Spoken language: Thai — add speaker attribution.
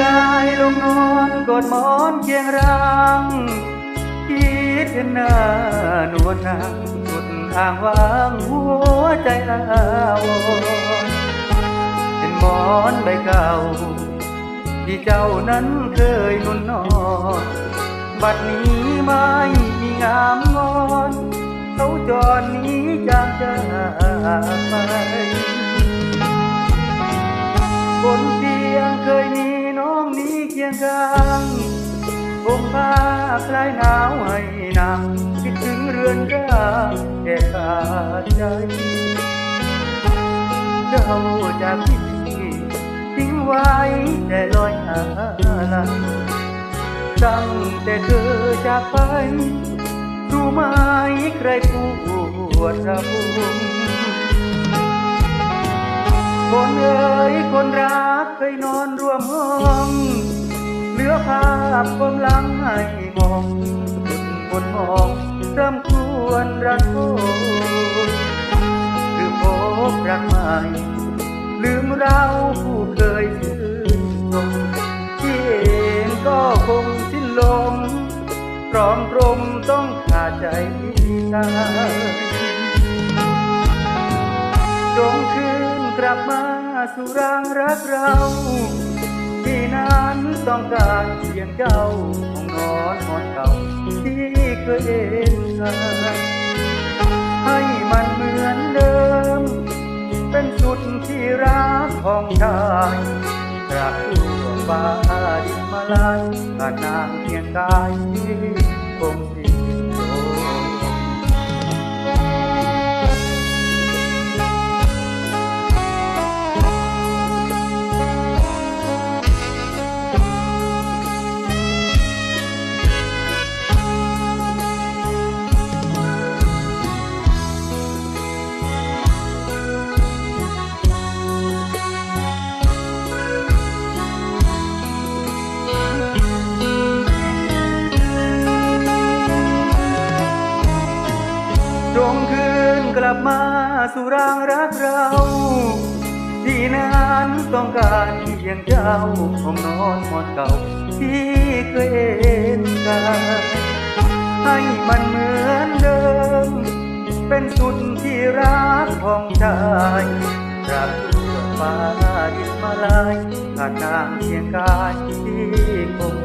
Speaker 1: กอนกดหมอนเคียงรังคิดเห็นหน้านวลนางสุดอ่างวางหัวใจอาวรเห็นหมอนใบเก่า ที่เจ้านั้นเคยนุ่นนอนบัดนี้ไม่มีงามงอนเขาจรหนี้จากจากไปบนเตียงเคยมี ชียงข้างผมผ้าคลายหนาวให้นางคิดถึงเรือนร่างแก่ขาดใจเจ้าจากที่ทิ้งไว้แต่ลอยหาลังตั้งแต่เธอจากไปรู้ไหมใครปวดระบุมคนเอ๋ยคนรักเคยนอนร่วมห้อง อภาพความหลังให้มองจุดบนห้องเริ่มควรรักโทษคือพบรักใหม่ลืมเราผู้เคยชื่นชมที่เองก็คงสิ้นลมพร้อมพรมต้องขาดใจตายจงคืนกลับมาสู่ร่างรักเรา ที่นั้นต้องการเพียงเจ้าของนอนหมอนเก่าที่เคยเอ็นกันให้มันเหมือนเดิม เป็นสุดที่รักของชายกราบทั่วฟ้าดินมาลายขาดนางเพียงกายที่คงสิ้ กลับมาสู่ร่างรักเราที่นั้นต้องการเพียงเจ้าของนอนหมอนเก่าที่เคยเห็นกันให้มันเหมือนเดิม เป็นสุดที่รักของชายรักทั่วฟ้าดินมาลายขาดนางเพียงกายที่คง